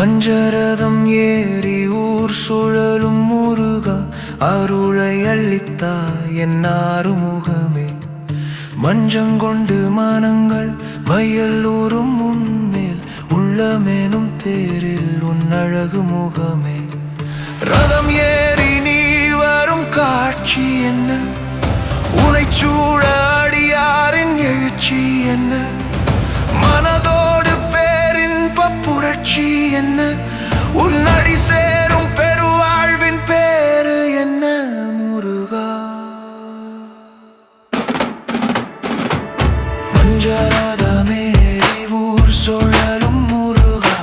மஞ்சரதம் ஏறி ஊர் சுழலும் முருகா அருளை அள்ளித்தா என் ஆறுமுகமே. மஞ்சங்கொண்டு மனங்கள் மையல்லூரும் முன்மேல் உள்ளமேனும் தேரில் உன் அழகு முகமே. ரதம் ஏறி நீ வரும் காட்சி என்ன? உனை சூழ அடியாரின் எழுச்சி என்ன? காட்சி என்ன? உன்னடி சேரும் பெருவாழ்வின் பேரு என்ன முருகா? மஞ்சரதமேறி ஊர் சுழலும் முருகா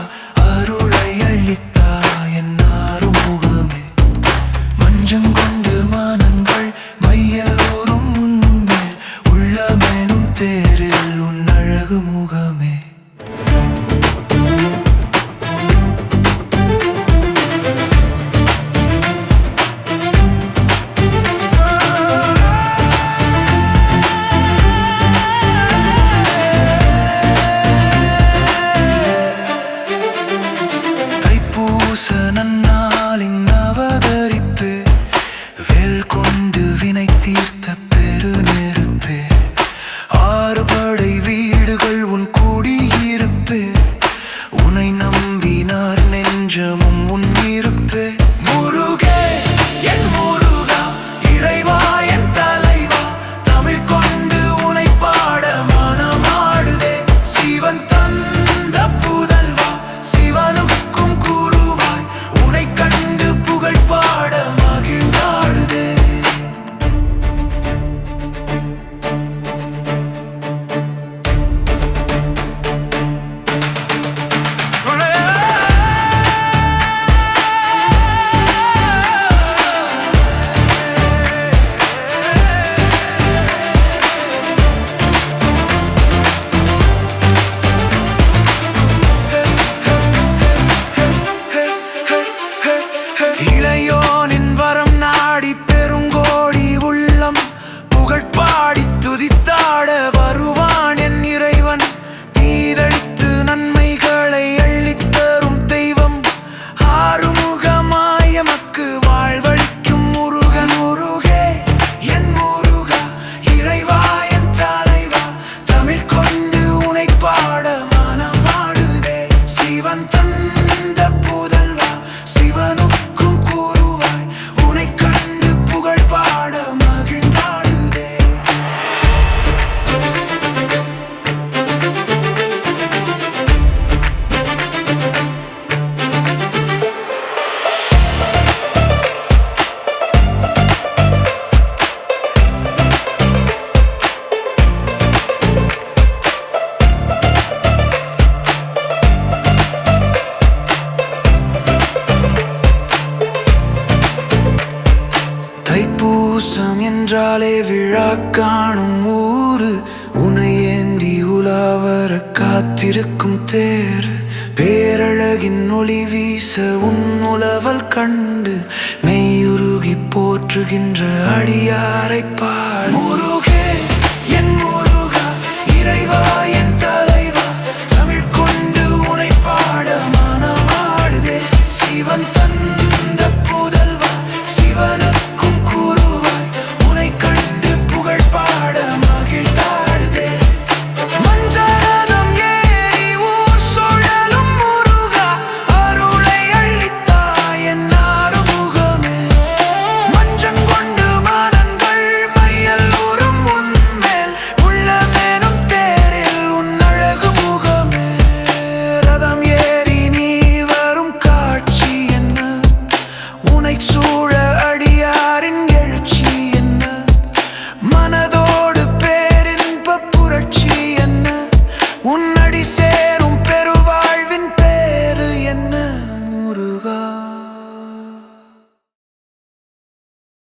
அருளை அள்ளித்தா என் ஆறுமுகமே மஞ்சம் கொண்டு மானங்கள் மையல் உள்ளமேனும் தேரில் உன் அழகு தேசம் என்றாலே விழா காணும் ஊரு. உனை ஏந்தி உலாவர காத்திருக்கும் தேர். பேரழகின் ஒளி வீச உன் உலவல் கண்டு. மெய்யுருகி போற்றுகின்ற அடியாரை பார். முருகே என் முருகா இறைவா என் make sure